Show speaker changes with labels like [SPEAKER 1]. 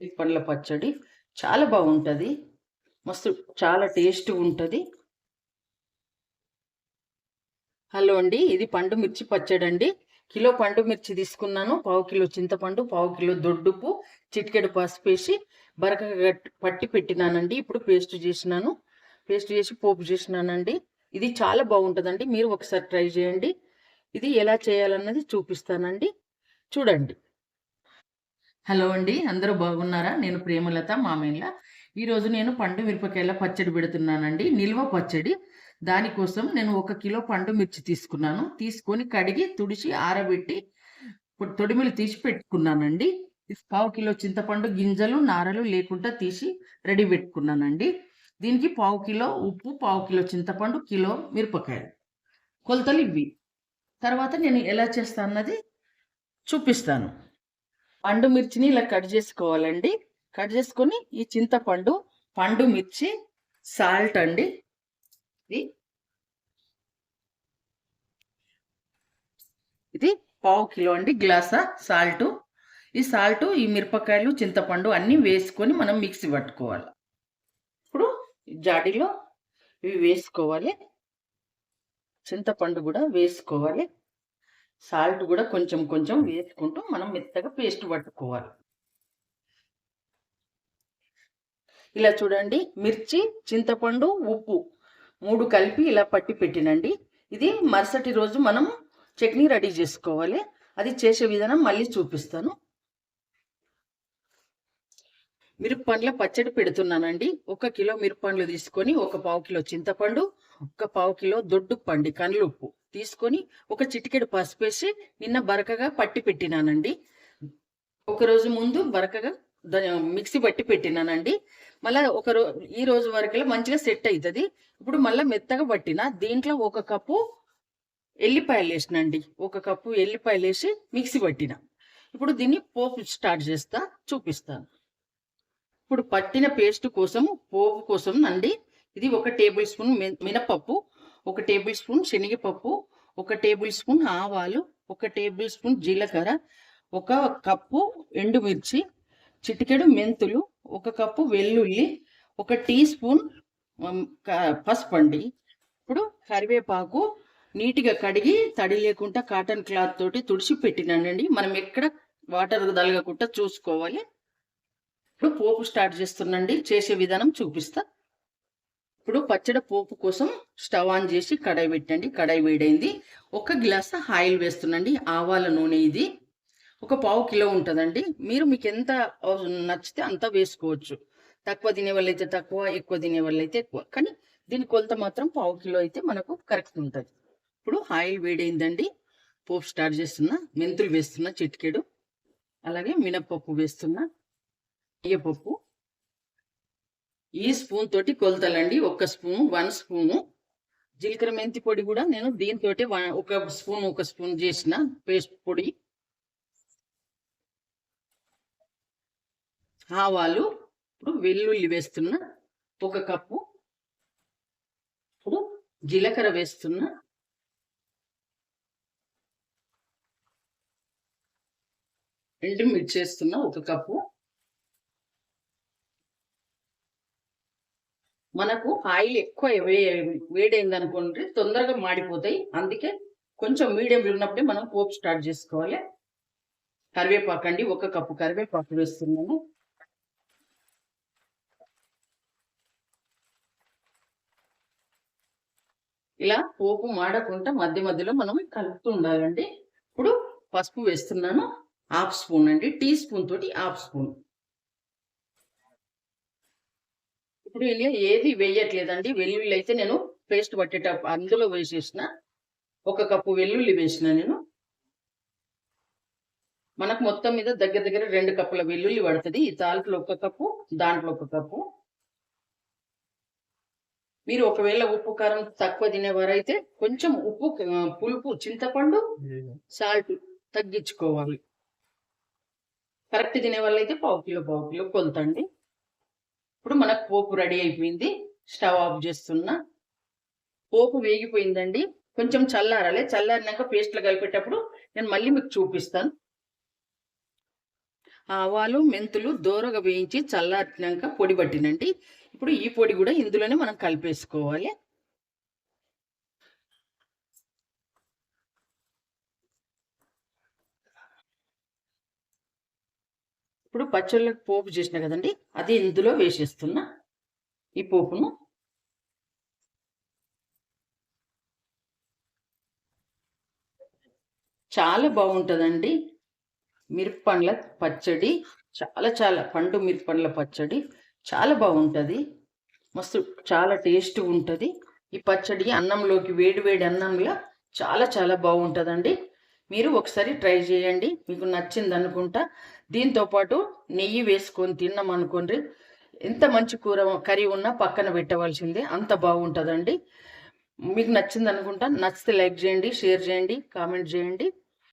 [SPEAKER 1] ఈ పండ్ల పచ్చడి చాలా బాగుంటుంది. మస్తు చాలా టేస్ట్ ఉంటుంది. హలో అండి ఇది పండు మిర్చి పచ్చడి అండి. కిలో పండు మిర్చి తీసుకున్నాను. పావు కిలో చింతపండు పావు కిలో దొడ్డుపు చిటికెడు పసుపు వేసి బరకగా పట్టి పెట్టినానండి. ఇప్పుడు పేస్ట్ చేసినాను. పేస్ట్ చేసి పోపు చేసినానండి. ఇది చాలా బాగుంటుందండి. మీరు ఒకసారి ట్రై చేయండి. ఇది ఎలా చేయాలన్నది చూపిస్తానండి. చూడండి. హలో అండి అందరూ బాగున్నారా? నేను ప్రేమలత మామయ్య ఈరోజు నేను పండు మిరపకాయల పచ్చడి పెడుతున్నానండి. నిల్వ పచ్చడి. దానికోసం నేను ఒక కిలో పండు మిర్చి తీసుకున్నాను. తీసుకొని కడిగి తుడిచి ఆరబెట్టి తొడిమిలు తీసి పెట్టుకున్నానండి. పావు కిలో చింతపండు గింజలు నారలు లేకుండా తీసి రెడీ పెట్టుకున్నానండి. దీనికి పావు కిలో ఉప్పు పావు కిలో చింతపండు కిలో మిరపకాయలు. కొలతలు ఇవి తర్వాత నేను ఎలా చేస్తాను అన్నది చూపిస్తాను. పండు మిర్చిని ఇలా కట్ చేసుకోవాలండి. కట్ చేసుకొని ఈ చింతపండు పండు మిర్చి సాల్ట్ అండి. ఇది ఇది పావు కిలో అండి గ్లాసా సాల్ట్. ఈ సాల్ట్ ఈ మిరపకాయలు చింతపండు అన్నీ వేసుకొని మనం మిక్సీ పట్టుకోవాలి. ఇప్పుడు జాడీలో ఇవి వేసుకోవాలి. చింతపండు కూడా వేసుకోవాలి. సాల్ట్ కూడా కొంచెం కొంచెం వేసుకుంటూ మనం మెత్తగా పేస్ట్ పట్టుకోవాలి. ఇలా చూడండి మిర్చి చింతపండు ఉప్పు మూడు కలిపి ఇలా పట్టి పెట్టినండి. ఇది మరుసటి రోజు మనం చట్నీ రెడీ చేసుకోవాలి. అది చేసే విధానం మళ్ళీ చూపిస్తాను. మిరపండ్ల పచ్చడి పెడుతున్నానండి. ఒక కిలో మిరపండ్లు తీసుకొని ఒక పావు కిలో చింతపండు ఒక పావు కిలో దొడ్డు పండి కండ్లుప్పు తీసుకొని ఒక చిటికెడు పసుపు వేసి నిన్న బరకగా పట్టి పెట్టినానండి. ఒక రోజు ముందు బరకగా మిక్సీ పట్టి పెట్టినానండి. మళ్ళీ ఒక రో ఈ రోజు వరకు మంచిగా సెట్ అవుతుంది ఇప్పుడు మళ్ళీ మెత్తగా పట్టిన దీంట్లో ఒక కప్పు ఎల్లిపాయలు వేసినండి. ఒక కప్పు ఎల్లిపాయలు వేసి మిక్సీ పట్టిన. ఇప్పుడు దీన్ని పోపు స్టార్ట్ చేస్తా చూపిస్తాను ఇప్పుడు పట్టిన పేస్ట్ కోసం పోపు కోసం అండి ఇది ఒక టేబుల్ స్పూన్ మినపప్పు. ఒక టేబుల్ స్పూన్ శనగపప్పు ఒక టేబుల్ స్పూన్ ఆవాలు ఒక టేబుల్ స్పూన్ జీలకర్ర ఒక కప్పు ఎండుమిర్చి చిటికెడు మెంతులు ఒక కప్పు వెల్లుల్లి ఒక టీ స్పూన్ పసుపండి పసుపు అండి ఇప్పుడు కరివేపాకు నీట్గా కడిగి తడి లేకుండా కాటన్ క్లాత్ తోటి తుడిచి పెట్టినానండి. మనం ఎక్కడ వాటర్ తలగకుండా చూసుకోవాలి. ఇప్పుడు పోపు స్టార్ట్ చేస్తున్నాండి చేసే విధానం చూపిస్తా. ఇప్పుడు పచ్చడి పోపు కోసం స్టవ్ ఆన్ చేసి కడాయి పెట్టండి. కడాయి వేడైంది. ఒక గ్లాస్ ఆయిల్ వేస్తున్నాండి ఆవాల నూనె ఇది. ఒక పావు కిలో ఉంటుందండి. మీరు మీకు ఎంత నచ్చితే అంత వేసుకోవచ్చు. తక్కువ తినే వాళ్ళైతే తక్కువ ఎక్కువ తినే వాళ్ళైతే ఎక్కువ. కానీ దీని కొలత మాత్రం పావు కిలో అయితే మనకు కరెక్ట్ ఉంటుంది. ఇప్పుడు ఆయిల్ వేడైందండి. పోపు స్టార్ట్ చేస్తున్నా. మెంతులు వేస్తున్నా. చిటికెడు. అలాగే మినప్పప్పు వేస్తున్నా. ఇయ్యపప్పు. ఈ స్పూన్ తోటి కొలతలండి. ఒక స్పూన్ వన్ స్పూను. జీలకర్ర మెంతి పొడి కూడా నేను దీంతో ఒక స్పూన్ ఒక స్పూన్ చేసిన పేస్ట్ పొడి. ఆవాలు ఇప్పుడు వెల్లుల్లి వేస్తున్న ఒక కప్పు. ఇప్పుడు జీలకర్ర వేస్తున్న ఎండు మిర్చి వేస్తున్నా ఒక కప్పు. మనకు ఆయిల్ ఎక్కువ వేడైంది అనుకోండి తొందరగా మాడిపోతాయి. అందుకే కొంచెం మీడియం ఉన్నప్పుడే మనం పోపు స్టార్ట్ చేసుకోవాలి. కరివేపాకు అండి ఒక కప్పు కరివేపాకు వేస్తున్నాను. ఇలా పోపు మాడకుండా మధ్య మధ్యలో మనం కలుపుతూ ఉండాలండి. ఇప్పుడు పసుపు వేస్తున్నాను. హాఫ్ స్పూన్ అండి టీ స్పూన్ తోటి హాఫ్ స్పూన్. ఇప్పుడు ఏది వేయట్లేదండి. వెల్లుల్లి అయితే నేను పేస్ట్ పట్టేటప్పుడు అందులో వేసేసిన ఒక కప్పు వెల్లుల్లి వేసిన నేను. మనకు మొత్తం మీద దగ్గర దగ్గర రెండు కప్పుల వెల్లుల్లి పడుతుంది. ఈ తాలికలో ఒక కప్పు దాంట్లో ఒక కప్పు. మీరు ఒకవేళ ఉప్పు కారం తక్కువ తినేవారైతే కొంచెం ఉప్పు పులుపు చింతపండు సాల్ట్ తగ్గించుకోవాలి. కరెక్ట్ తినే వాళ్ళైతే పావు కిలో పావు కిలో కొలుతండి ఇప్పుడు మనకు పోపు రెడీ అయిపోయింది. స్టవ్ ఆఫ్ చేస్తున్నా. పోపు వేగిపోయిందండి. కొంచెం చల్లారాలి. చల్లారినాక పేస్ట్లు కలిపేటప్పుడు నేను మళ్ళీ మీకు చూపిస్తాను. ఆవాలు మెంతులు దోరగా వేయించి చల్లారినాక పొడి పట్టినండి. ఇప్పుడు ఈ పొడి కూడా ఇందులోనే మనం కలిపేసుకోవాలి. ఇప్పుడు పచ్చళ్ళకి పోపు చేసిన కదండి అది ఇందులో వేసేస్తున్నా ఈ పోపును. చాలా బాగుంటుందండి. మిరపండ్ల పచ్చడి చాలా చాలా పండు మిరపండ్ల పచ్చడి చాలా బాగుంటుంది. మస్తు చాలా టేస్ట్ ఉంటుంది. ఈ పచ్చడి అన్నంలోకి వేడి వేడి అన్నంలో చాలా చాలా బాగుంటుందండి. మీరు ఒకసారి ట్రై చేయండి. మీకు నచ్చింది అనుకుంటా. దీంతో పాటు నెయ్యి వేసుకొని తిన్నాం అనుకోండి. ఎంత మంచి కూర కర్రీ ఉన్నా పక్కన పెట్టవలసిందే. అంత బాగుంటుందండి. మీకు నచ్చింది అనుకుంటా. నచ్చితే లైక్ చేయండి షేర్ చేయండి కామెంట్ చేయండి.